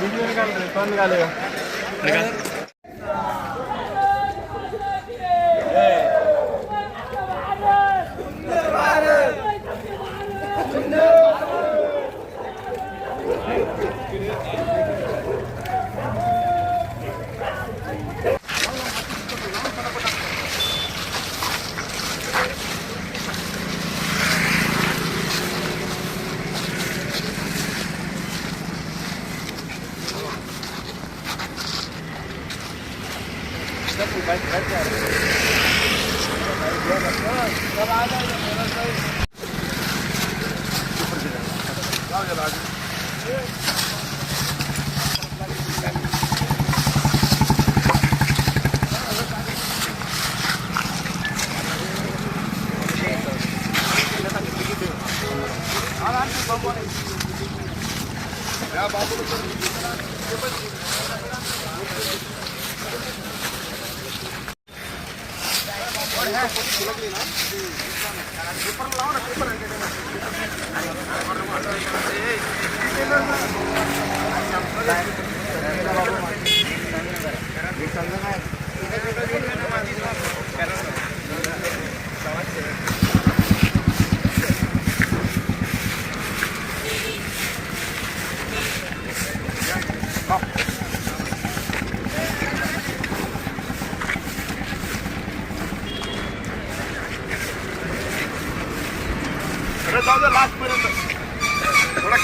Busy కాలేదు ఇబ్బంది కాలేదు. Ya, babu da kuma आहे बारे बारे चला आणि थोडं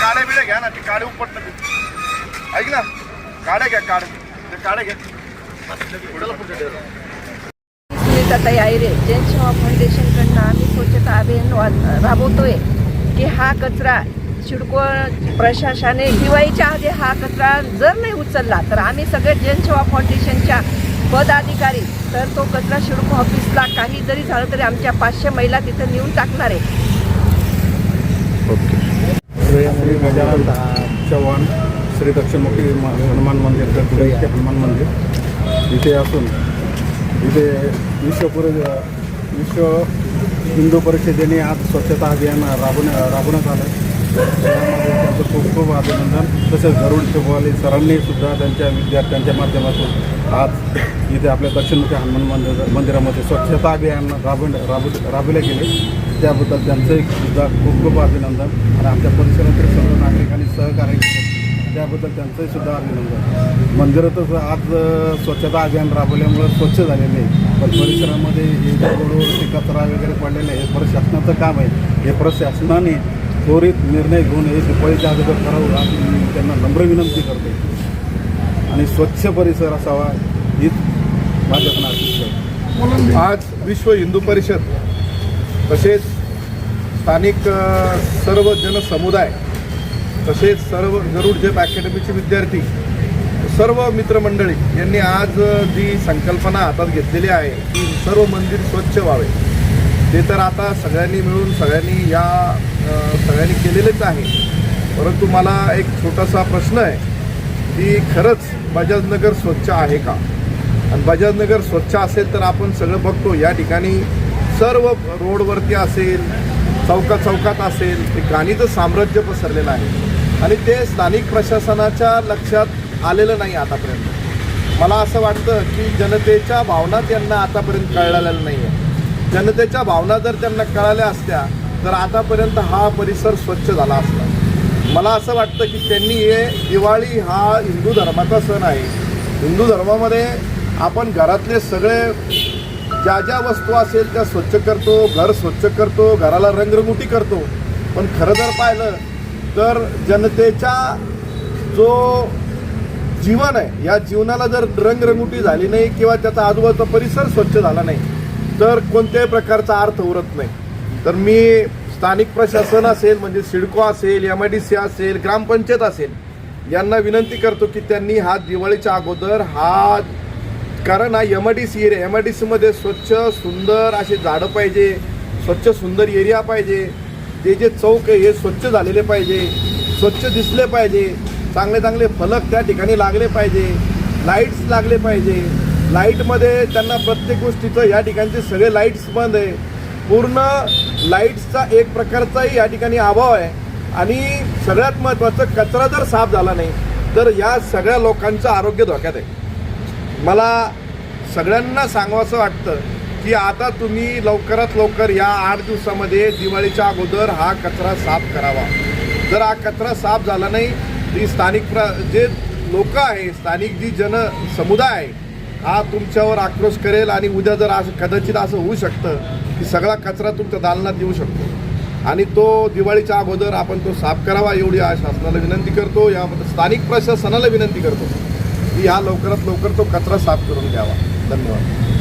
काड्या बिड्या घ्या ना ते काडे उपटलं ते ऐक ना काड्या घ्या काढ. ते काड्या घ्या. सुनीताताई आयरे जनसेवा फाउंडेशनकडनं आम्ही स्वच्छता अभियान राबवतोय की हा कचरा सिडको प्रशासनाने दिवाळीच्या आधी हा कचरा जर नाही उचलला तर आम्ही सगळे जनसेवा फाउंडेशनच्या पदाधिकारी तर तो कचरा सिडको ऑफिसला काही जरी झालं तरी आमच्या पाचशे महिला तिथं नेऊन टाकणार आहे. श्री गजानन चव्हाण श्री दक्षिणमुखी म- हनुमान मंदिर गडबुडे हनुमान मंदिर. इथे असून इथे विश्वपुर विश्व हिंदू परिषदेने आज स्वच्छता अभियान राबवण्या राबवण्यात आलं त्यांचं खूप खूप अभिनंदन. तसेच गरुड शिववाले सरांनी सुद्धा त्यांच्या विद्यार्थ्यांच्या माध्यमातून आज इथे आपल्या दक्षिणमुखी हनुमान मंदिर मंदिरामध्ये स्वच्छता अभियान राब राबव राबवले गेले. त्याबद्दल त्यांचंही सुद्धा खूप खूप अभिनंदन. आणि आमच्या परिसरातील सर्व नागरिकांनी सहकार्य त्याबद्दल त्यांचंही सुद्धा अभिनंदन. मंदिरातच आज स्वच्छता अभियान राबवल्यामुळं स्वच्छ झालेले आहे पण परिसरामध्ये हे जे रोडवरती कचरा वगैरे पडलेले आहे हे प्रशासनाचं काम आहे. हे प्रशासनाने त्वरित निर्णय घेऊन हे दिवाळीच्या अगोदर करावं अशी मी त्यांना नम्र विनंती करते. आणि स्वच्छ परिसर असावा हीच भाजपना अपेक्षा आहे आज विश्व हिंदू परिषद तसेच स्थानिक सर्व जनसमुदाय तसेच सर्व गरुड जेप अकॅडमीचे विद्यार्थी सर्व मित्रमंडळी यांनी आज जी संकल्पना हातात घेतलेली आहे की सर्व मंदिर स्वच्छ व्हावे. ते तर आता सगळ्यांनी मिळून सगळ्यांनी या सगळ्यांनी केलेलेच आहे. परंतु मला एक छोटासा प्रश्न आहे की खरंच बजाजनगर स्वच्छ आहे का? आणि बजाजनगर स्वच्छ असेल तर आपण सगळं बघतो या ठिकाणी सर्व रोडवरती असेल चौकात चौकात असेल ते गाणीचं साम्राज्य पसरलेलं आहे. आणि ते स्थानिक प्रशासनाच्या लक्षात आलेलं नाही आतापर्यंत. मला असं वाटतं की जनतेच्या भावना त्यांना आतापर्यंत कळलेल्या नाही आहे जनतेच्या भावना जर त्यांना कळाल्या असत्या तर आतापर्यंत हा परिसर स्वच्छ झाला असता. मला असं वाटतं की त्यांनी हे दिवाळी हा हिंदू धर्माचा सण आहे. हिंदू धर्मामध्ये आपण घरातले सगळे ज्या ज्या वस्तू असेल त्या स्वच्छ करतो घर स्वच्छ करतो घराला रंगरंगोटी करतो. पण खरं जर पाहिलं तर जनतेच्या जो जीवन आहे या जीवनाला जर रंगरंगोटी झाली नाही किंवा त्याचा आजूबाजूचा परिसर स्वच्छ झाला नाही तर कोणत्याही प्रकारचा अर्थ उरत नाही तर मी स्थानिक प्रशासन असेल म्हणजे सिडको असेल एम आय डी सी असेल ग्रामपंचायत असेल यांना विनंती करतो की त्यांनी हा दिवाळीच्या अगोदर हा कारण हा M I D C area M I D सीमध्ये स्वच्छ सुंदर असे झाडं पाहिजे स्वच्छ सुंदर एरिया पाहिजे ते जे चौक आहे हे स्वच्छ झालेले पाहिजे स्वच्छ दिसले पाहिजे चांगले चांगले फलक त्या ठिकाणी लागले पाहिजे लाईट्स लागले पाहिजे लाईटमध्ये त्यांना प्रत्येक गोष्टीचं या ठिकाणचे सगळे लाईट्स बंद आहे. पूर्ण लाईट्सचा एक प्रकारचाही या ठिकाणी अभाव आहे. आणि सगळ्यात महत्त्वाचं कचरा जर साफ झाला नाही तर या सगळ्या लोकांचं आरोग्य धोक्यात आहे. मला सगळ्यांना सांगावंसं वाटतं की आता तुम्ही लवकरात लवकर या आठ दिवसामध्ये दिवाळीच्या अगोदर हा कचरा साफ करावा. जर हा कचरा साफ झाला नाही ती स्थानिक प्र जे लोक आहे स्थानिक जी जन समुदाय आहे हा तुमच्यावर आक्रोश करेल आणि उद्या जर असं कदाचित असं होऊ शकतं की सगळा कचरा तुमच्या दालनात येऊ शकतो. आणि तो दिवाळीच्या अगोदर आपण तो साफ करावा एवढी शासनाला विनंती करतो या स्थानिक प्रशासनाला विनंती करतो की हा लवकरात लवकर तो कचरा साफ करून घ्यावा. धन्यवाद.